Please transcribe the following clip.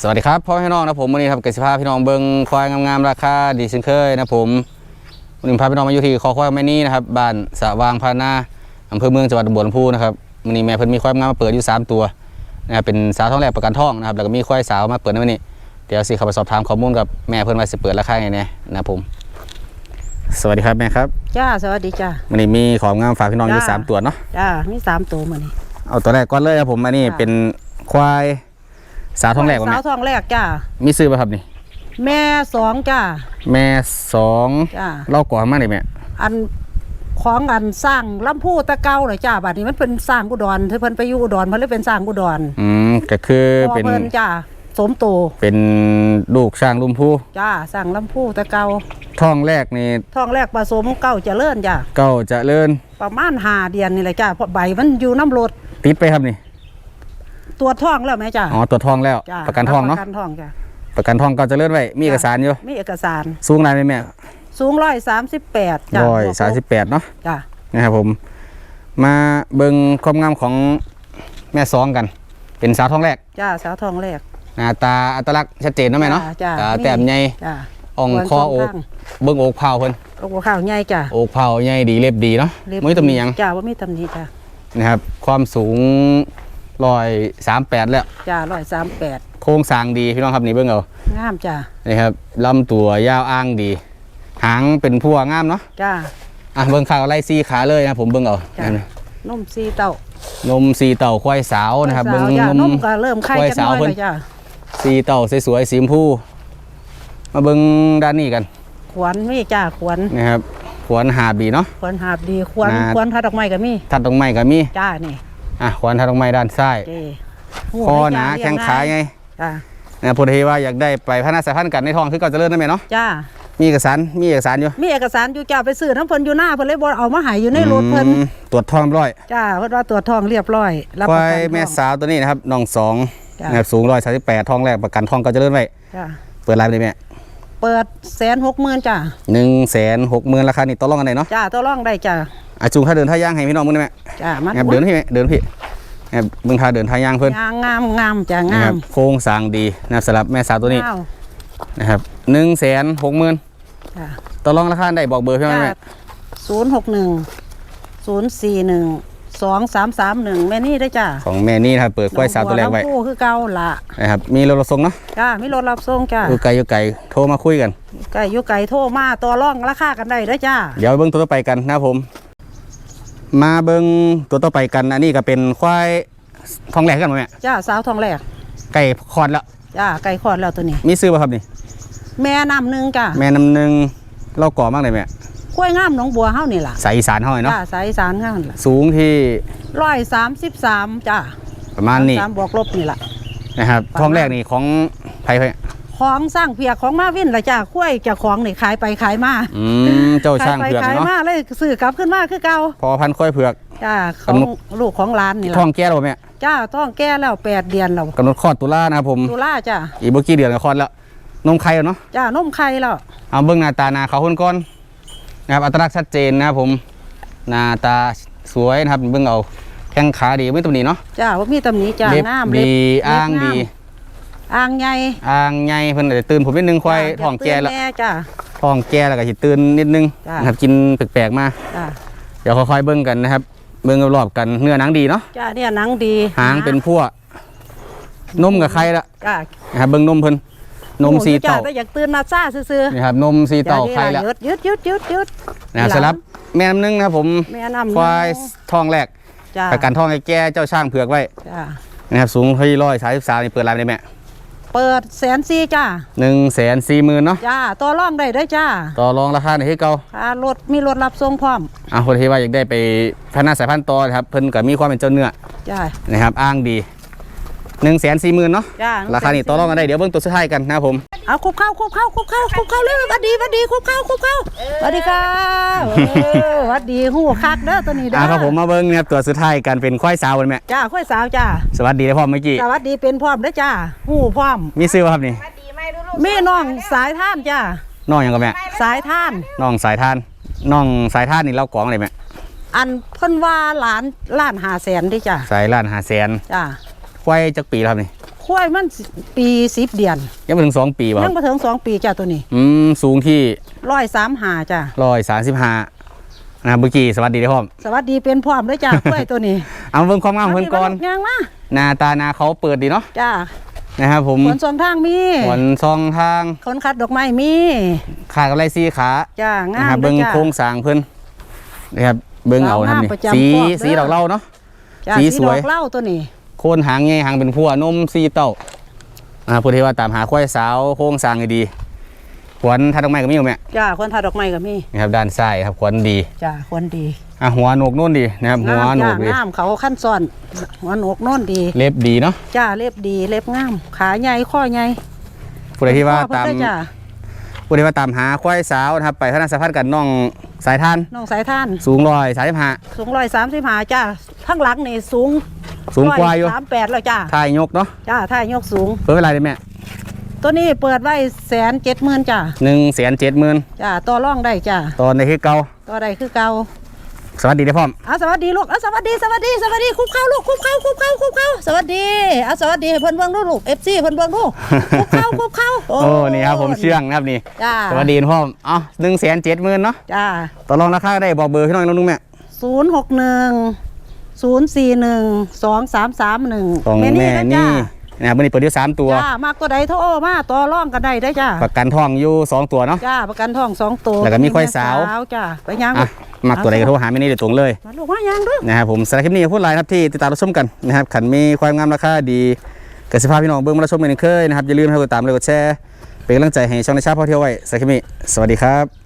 สวัสดีครับพ่อพี่น้องนะผมวันนี้ครับเกษตรภาพี่น้องเบิงควายงามๆราคาดีเช่นเคยนะผมวันนี้พาพี่น้องมาอยู่ที่คอควายแม่นี่นะครับบ้านสะวางพานาอำเภอเมืองจังหวัดบัวลำพูนะครับวันนี้แม่เพิ่นมีควายงามมาเปิดอยู่สามตัวนะครับเป็นสาวท้องแรกประกันท้องนะครับแล้วก็มีควายสาวมาเปิดในวันนี้เดี๋ยวสิเข้าไปสอบถามข้อมูลกับแม่เพิ่นว่าสิเปิดราคาไงเนี่ยนะครับผม สวัสดีครับแม่ครับจ้าสวัสดีจ้าวันนี้มีของงามฝากพี่น้องอยู่จ้าสามตัวเนาะจ้ามีสามตัวมานี่เอาตัวแรกก่อนเลยครับผมอันนี้จ้า เป็นควาย สาวท้องแรกว่าสาแม่วทองแรกจ้ามีซื้อป่ะครับนี่ แม่สองจ้า แม่สองจ้าเล่าก่อนมากเลยแม่อันของอันสร้างลำพูตะเกาเลยจ้าบัดนี้มันเป็นสร้างอุดรที่เพิ่นไปอยู่อุดรเพิ่นเลยเป็นสร้างอุดรอืมก็คือพ่อเป็นเพิ่นจ้าสมโตเป็นลูกช่างลุมพูจ้าสร้างลำพูตะเกาท้องแรกนี่ทองแรกผสมเก้าเจริญจ้าเก้าเจะเลื่อนประมาณห้าเดือนนี่แหละจ้าเพราะใบมันอยู่น้ำรดติดไปครับนี่ ตัวท้องแล้วแม่จ้าอ๋อตัวจท้องแล้วจ้าประกันท้องเนาะประกันท้องจ้าประกันท้องเก้าเจะเลื่อนไว้มีเอกสารอยู่มีเอกสารสูงนายไหมแม่สูงร้อยสามสิบแปดจ้าร้อยสามสิบแปดเนาะจ้านะครับผม มาเบิ่งความงามของแม่สองกัน เป็นสาวท้องแรกจ้าสาวทองแรกหน้าตาอัตลักษณ์ชัดเจนเนาะแม่เนาะจ้าตามีแต้มใหญ่จ้าอ่องส่วนคอสองอกข้าง เบิ่งอกเผาเพิ่นโอ้โหข้าวใหญ่จ้ะอกเผาใหญ่ดีเล็บดีเนาะเรียบมือตำหนิหยัง จ้าว่ามีตำหนิจ้ะนะครับความสูง ร้อยสามแปดแล้ว จ้าร้อยสามแปดโครงสร้างดีพี่น้องครับนี่เบิ่งเอางามจ้ะนี่ครับลำตัวยาวอ้างดี หางเป็นพัวงามเนาะจ้า อะเบิ่งขาวไล่ซีขาเลยนะผมเบิ่งเอาจ้ะนั่นนมซีเต้านมสีเต่าควายสาวนะครับสาเบิ่งวจ้านนมม ก็เริ่มไข่กล้วยจักหสาวน้อยเพิ่นเลยจ้ะสีเต่าสวยๆสีชมพูมาเบิ่งด้านนี้กันขวัญมีจ้าขวัญนะครับขวานหาบีเนาะ ขวัญหาบดีขวัญน่าขวัญทัดดอกไม้ก็มีทัดตรงไม้ก็มี จ้านี่ อะขวานทัดตรงไม้ด้านซ้ายเจ้คอหนาแข้งขาไงจ้านะพูดให้ว่าอยากได้ไปพัฒนาสายพันธุ์กันในท้องคือเก่าเจริญนั่นแหละเนาะจ้ามีเอกสารมีเอกสารอยู่มีเอกสารอยู่จ้าไปซื้อน้ำเพิ่นอยู่หน้าเพิ่นเลยบ่เอามาใหายอยู่ในรถเพิ่นอืมตรวจท้องเรียบร้อยจ้าเพิ่นว่าตรวจทองเรียบร้อยรับคประวายกันแม่ทองสาวตัวนี้นะครับน้องสองจ้ะนะครับสูงร้อยสามสิบแปดท้องแรกประกันท้องเก็จะเลื่อนไว้จ้าเปิดรายไปเลยแม่เปิดแสนหกหมื่นจ้าหนึ่งแสนหกหมื่นราคานี่ต่อรองกันไหนเนาะจ้าตัวร่องได้จ้า อาจูงถ้าเดินท่าย่างให้พี่น้องมึงได้ไหมจ้ามันนะครับเดินพี่แม่เดินพี่นะครับมึงท่าเดินท่าย่างเพิ่นงามงามงามจ้างานะครับมโครงสร้างดีนะครับสำหรับแม่สาวตัวนี้อ้าวนะครับหนึ่งแสนหกหมื่นจ้าต่อรองราคาได้บอกเบอร์พี่น้องได้ไหมศูนย์หกหนึ่งศูนย์สี่หนึ่งสองสามสามหนึ่งแม่นี่ได้จ้าของแม่นี่นะครับเปิดกล้วยสาวตัวแรกไว้น้องบัลำพูคือเก่าละนะครับมีรถรับส่งเนาะจ้ามีรถรับส่งจ้าอยู่ไกลอยู่ไกลโทรมาคุยกันไก่อยู่ไก่โทรมาต่อร่องราคากันได้เด้อจ้าเดี๋ยวเบิ้งตัวต่อไปกันนะครับผม มาเบิ้งตัวต่อไปกันอันนี้ก็เป็นควายทองแหลกกันไหมแม่จ้าสาวทองแรกไก่คลอดแล้วจ้าไก่คลอดแล้วตัวนี้ มีซื้อป่ะครับนี่ แม่น้ำหนึ่งจ้าแม่น้ำหนึ่งเล่าก่อมากเลยแม่กล้วยงามหนองบัวเฮานี่ล่ะสายอีสานเท่าไหร่เนาะจ้าสายสารข้างล่ะสูงที่ร้อยสามสิบสามจ้าประมาณนี้สามบวกลบนี่ล่ะนะครับประมาณทองแรกนี่ของไผ่ไผ่ ของสร้างเพียกของมาวินละจ้ากล้วยเจะของนี่ขายไปขายมาอืมเจ้าขาช่ายงไปเผือกขายเนาะมาเลยซื้อกลับขึ้นมาคือเก่าพอพันธุ์ควายเผือกจ้าของกำหนดลูกของร้านนี่ทล่ะองแก้แล้วบ่แม่จ้าท้องแก่แล้วแปดเดือนแล้วกำหนดคลอดตุลานะครับผมตุลาจ้าอีกเมื่อกี้เดือนก็คลอดแล้วนมไข่แล้วเนาะจ้านมไข่แล้วเอาเบิ้งหน้าตาหน้าเขาคนก้อนนะครับอัตลักษณ์ชัดเจนนะครับผมหน้าตาสวยนะครับเบิ้งเอาแข้งขาดีไม่ตำหนิเนาะจ้าว่ามีตำหนิจ้าเล็บงามดีเล็บอ้างเล็บดี อ่างใหญ่อ่างใหญ่เพิ่นอาจจะตื่นผมนิดนึงควายจ้าท้องแก่แล้วอย่าตื่นจ้าท้องแก่แล้วก็สิตื่นนิดนึงจ้านะครับกินแปลกๆมาจ้าเดี๋ยวค่อยๆเบิ้งกันนะครับ เบิ้งรอบๆกันเนื้อหนังดีเนาะจ้าเนี่ยหนังดีหางเป็นพวกนมกับไข่ละจ้านะครับเบิ้งนมเพิ่นนมสีจ้าเต่าแต่อยากตื่นมาซ่าซื่อนี่ครับนมสีๆเต่าไข่ละยืดยืดยืดยืดยืดนะครับสำหรับแม่น้ำหนึงนะครับผมแม่น้ำควายท้องแรกจ้าประกันท้องให้แก่เจ้าช่างเผือกไว้จ้านะครับสูงที่ร้อยสามสิบสามนี่เปิดรายได้ไหม เปิดแสนสี่จ้าหนึ่งแสนสี่หมื่นเนาะจ้าตัวร่องได้เด้อจ้าต่อรองราคาในที่เก่าค่ารถมีรถรับส่งพร้อมอะคนที่ว่าอยากได้ไปพัฒนาสายพันธุ์ต่อนะครับเพิ่นก็มีความเป็นเจ้าเนื้อจ้านะครับอ้างดี หนึ่งแสนสี่หมื่นเนาะจ้าราคานี่ต่อรองกันได้เดี๋ยวเบิ้งตัวสุดท้ายกันนะครับผมเอาคุบเข้าคุบเข้าคุบเข้าคุบเข้าเร็วหวัดดีหวัดดีคุบเข้าคุบเข้าหวัดดีค่ะเออหวัดดีหูคักเด้อตัวนี้เด้อะอครับผมมาเบิ้งนะครับตัวสุดท้ายกันเป็นควายสาวกันแม่จ้าค่อยสาวจ้าสวัสดีนะพ่อเมื่อกี้สวัสดีเป็นพร้อมเด้อจ้าหูพร้อมมีซื้อป่ะครับนี่แม่น้องสายท่านจ้าน้องหยังกับแม่สายท่านน้องสายทานน้องสายทานนี่เล่ากล่องอะไรแม่อันเพิ่นว่าหลานล้านหาแสนเด้อจ้าสายล้านหาแสนจ้า ควายจักปีแล้วครับนี่คควายมันปีสิบเดือนยังไม่ถึงสองปีป่ะคยัรังบมาถึงสองปีจ้าตัวนี้อืมสูงที่ร้อยสามหาจ้าร้อยสามสิบห้านะครับเมื่อกี้สวัสดีได้พร้อมสวัสดีเป็นพร้อมเลยจ้า ควายตัวนี้เอาเบิ่งความงามเพิ่นก่อนยังมาหน้าตาหน้าเขาเปิดดีเนาะจ้านะครับผมขนสองทางมีขนซองทางขนคัดดอกไม้มีขากำไรซีขา จ้างานะมครับด้เบิ้องจ้า โครงสร้างเพิ่นนะครับเบิ้งเอานะครับงามนี่ประจำสีพวกเด้อ สีดอกเหล่าเนาะ จ้าสีสีสดวอยกเหล้าตัวนี้ โคนหางไงหางเป็นพัวนมสีเต้าอ่าผู้ที่ว่าตามหาควายสาวโครงสร้างให้ดีขวัญทัดดอกไม้ก็มีอยู่แม่จ้าคนทาดอกไม้ก็มีนะครับด้านซ้ายครับขวัญดีจ้าคนดีอะหัวโหนกโน่นดีนะครับหัวงามโหนจ้ากดีงามเขาขั้นซ้อนหัวโหนกโน่นดี เล็บดีเนาะจ้าเล็บดีเล็บงาม ขาใหญ่ข้อใหญ่ผู้ใดที่ว่าพ่อตามเพิ่นเด้อจ้าผู้ใดว่าตามหาควายสาวนะครับไปพระนันสะพัดกันน้องสายทานน้องสายท่านสูงร้อยสามสิบห้าสูงร้อยสามสิบห้าจ้าข้างหลังนี่สูง สูงกว่าอยู่สามแปดแล้วจ้าทายยกเนาะจ้าถ้ายกสูงเปิดเวลาได้แม่ตัวนี้เปิดไว้แสนเจ็ดหมื่นจ้าหนึ่งแสนเจ็ดหมื่นจ้าต่อร่องได้จ้าตอนในคือเก่าต่อได้คือเก่าสวัสดีได้อพร้อมอะสวัสดีลูกอะสวัสดีสวัสดีสวัสดีคุบเข้าลูกคุบเข้าคุบเข้าคุบเข้าสวัสดีอะสวัสดีให้เพิ่นเบิ่งดูลูก FC เพิ่นเบิ่งดูคุบเข้าคุบเข้าโอ้นี่ครับผมเชื่องนะครับนี่จ้าสวัสดีพ่อมอ๋อหนึ่งแสนเจ็ดหมื่นเนาะจ้าต่อรองราคาได้บอกเบอร์พี่น้องน้องนุ่งแม่ศูนย์หกหนึ่ง ศูนย์สี่หนึ่งสองสามสามหนึ่งของแม่นี่นะครับวันนี้เปิดอยู่สามตัว จ้ามากตัวใดโทรมาต่อร่องกันได้ได้อจ้าประกันทองอยู่สองตัวเนาะ จ้าประกันทองสองตัวแล้วก็มีควายสาว จ้าไปยังอะมักตัวใดก็โทรหาแม่นี่โดยตรงเลย มาลูกมายังเด้วยนะครับผมสำหรับคลิปนี้พูดไลน์ครับที่ติดตามรับชมกันนะครับขันมีความงามราคาดีกสิภาพพี่น้องเบิ้งมารับชมกันอีกเคยนะครับอย่าลืมให้กดติดตามเลยกดแชร์เป็นกำลังใจให้ช่องในชาติพ่อเที่ยวไว้สำหรับคลิปนี้สวัสดีครับ